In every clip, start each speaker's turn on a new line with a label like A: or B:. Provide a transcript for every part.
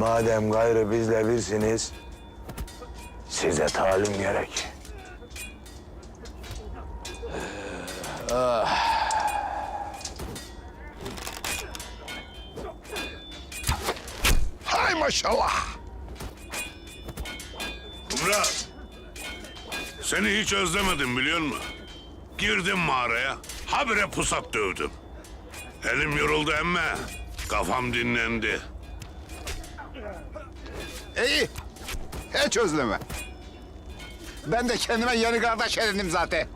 A: Madem gayrı bizle birsiniz, size talim gerek.
B: Hay maşallah.
C: Murat. Seni hiç özlemedim biliyor musun? Girdim mağaraya, habire pusat dövdüm. Elim yoruldu emme, kafam dinlendi.
B: İyi. Hiç özleme. Ben de kendime yeni kardeş edindim zaten.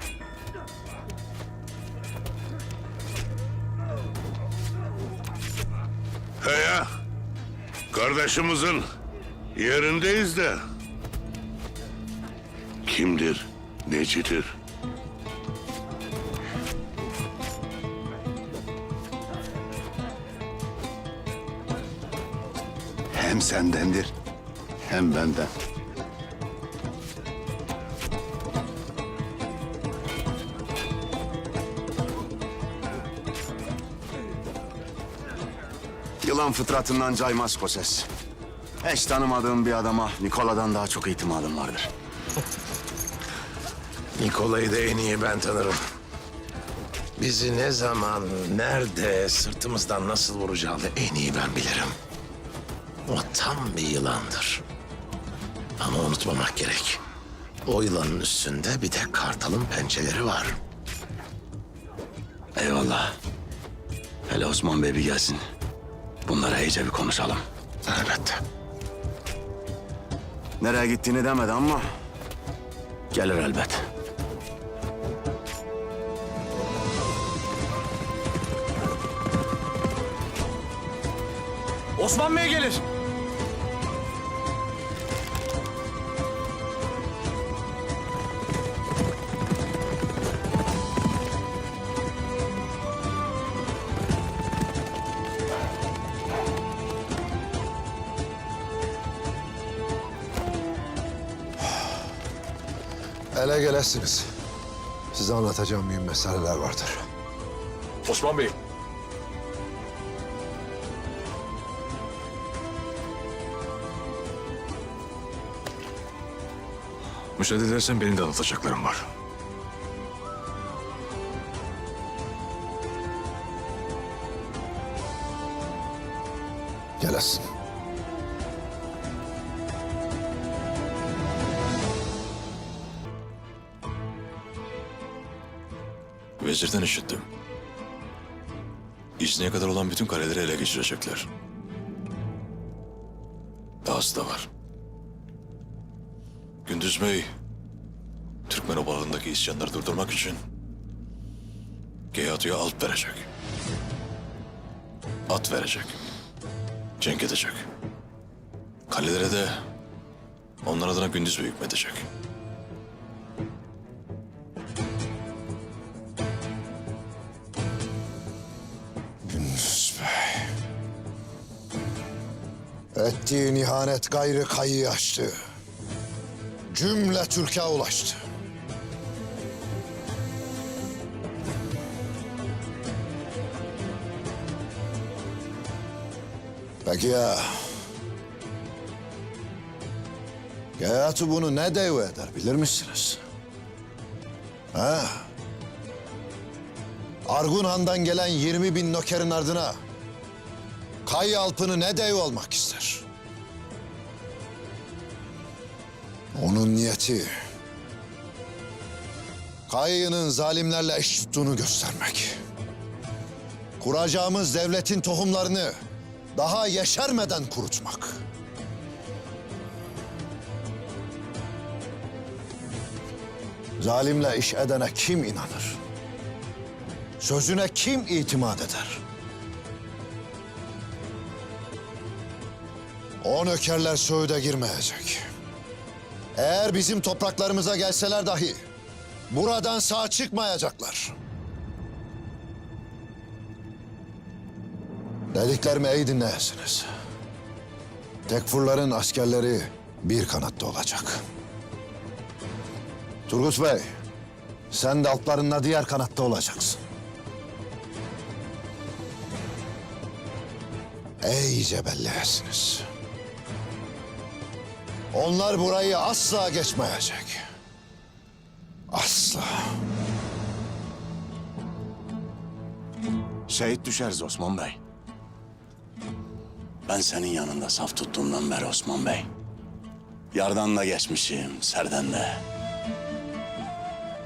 C: He ya, kardeşimizin yerindeyiz de. Kimdir, necidir?
B: Hem sendendir hem benden.
D: Yılan fıtratından caymaz Koses. Hiç tanımadığım bir adama Nikola'dan daha çok itimadım vardır.
E: Nikolay'ı da en iyi ben tanırım. Bizi ne zaman, nerede, sırtımızdan nasıl vuracağını en iyi ben bilirim. O tam bir yılandır. Ama unutmamak gerek. O yılanın üstünde bir de kartalın pençeleri var.
D: Eyvallah. Hele Osman Bey bir gelsin. Bunlara iyice bir konuşalım.
E: Elbette.
D: Nereye gittiğini demedi ama... Gelir elbet.
F: Osman Bey gelir.
G: Ele gelesiniz. Size anlatacağım mühim meseleler vardır.
F: Osman Bey. Müsaade edersen benim de anlatacaklarım var.
G: Gelesin.
H: Vezirden işittim. İzni'ye kadar olan bütün kaleleri ele geçirecekler. Dahası da var. Gündüz Bey, Türkmen obalarındaki isyanları durdurmak için Geyatu'ya alt verecek. At verecek. Cenk edecek. Kalelere de onlar adına Gündüz Bey hükmedecek.
G: Ettiğin ihanet gayrı kayı açtı. Cümle Türkiye ulaştı. Peki ya... Gayatı bunu ne dev eder bilir misiniz? Ha? Argun Han'dan gelen 20 bin nökerin ardına Kay Alpı'nı ne dev olmak ister? Onun niyeti Kayı'nın zalimlerle eş tuttuğunu göstermek. Kuracağımız devletin tohumlarını daha yeşermeden kurutmak. Zalimle iş edene kim inanır? Sözüne kim itimat eder? O nökerler Söğüt'e girmeyecek. Eğer bizim topraklarımıza gelseler dahi buradan sağ çıkmayacaklar. Dediklerimi iyi dinleyesiniz. Tekfurların askerleri bir kanatta olacak. Turgut Bey, sen de altlarınla diğer kanatta olacaksın. İyice belleyesiniz. Onlar burayı asla geçmeyecek. Asla.
D: Şehit düşeriz Osman Bey. Ben senin yanında saf tuttuğumdan beri Osman Bey. Yardan da geçmişim, serden de.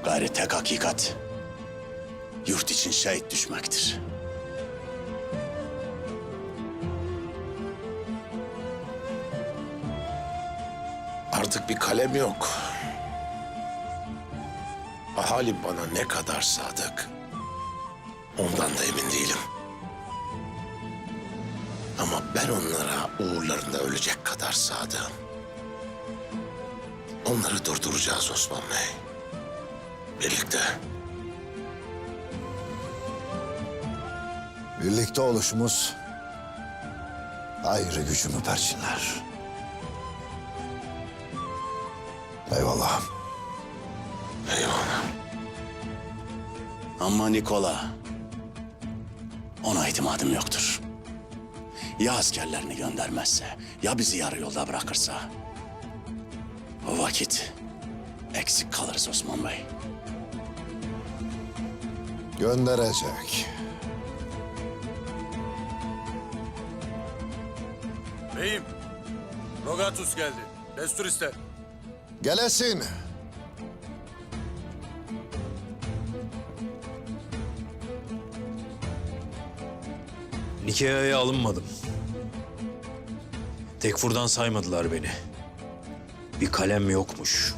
D: Gayri tek hakikat, yurt için şehit düşmektir.
E: Artık bir kalem yok. Ahali bana ne kadar sadık. Ondan da emin değilim. Ama ben onlara uğurlarında ölecek kadar sadığım. Onları durduracağız Osman Bey. Birlikte.
G: Birlikte oluşumuz ayrı gücümü perçinler. Eyvallah.
E: Eyvallah.
D: Ama Nikola, ona itimadım yoktur. Ya askerlerini göndermezse, ya bizi yarı yolda bırakırsa... ...o vakit eksik kalırız Osman Bey.
G: Gönderecek.
F: Beyim, Rogatus geldi. Destur iste.
G: Gelesin.
I: Nikea'ya alınmadım. Tekfur'dan saymadılar beni. Bir kalem yokmuş.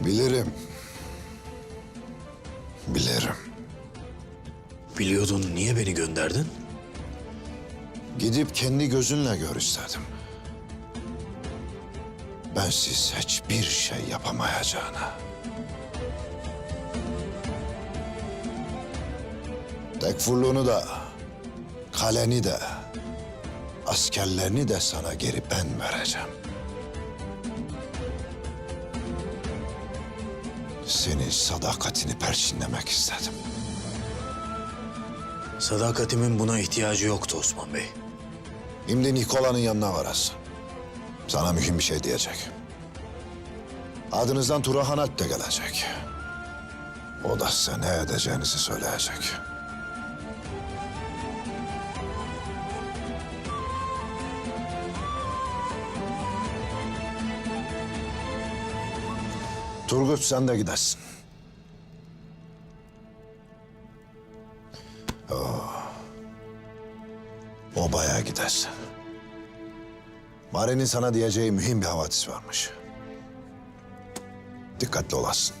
G: Bilirim.
I: Biliyordun niye beni gönderdin?
G: Gidip kendi gözünle gör istedim. Bensiz hiçbir şey yapamayacağına. Tekfurluğunu da, kaleni de, askerlerini de sana geri ben vereceğim. Senin sadakatini perçinlemek istedim.
I: Sadakatimin buna ihtiyacı yoktu Osman Bey.
G: Şimdi Nikola'nın yanına varasın. Sana mühim bir şey diyecek. Adınızdan Turahan Alp de gelecek. O da size ne edeceğinizi söyleyecek. Turgut sen de gidersin. Mare'nin sana diyeceği mühim bir havadis varmış. Dikkatli olasın.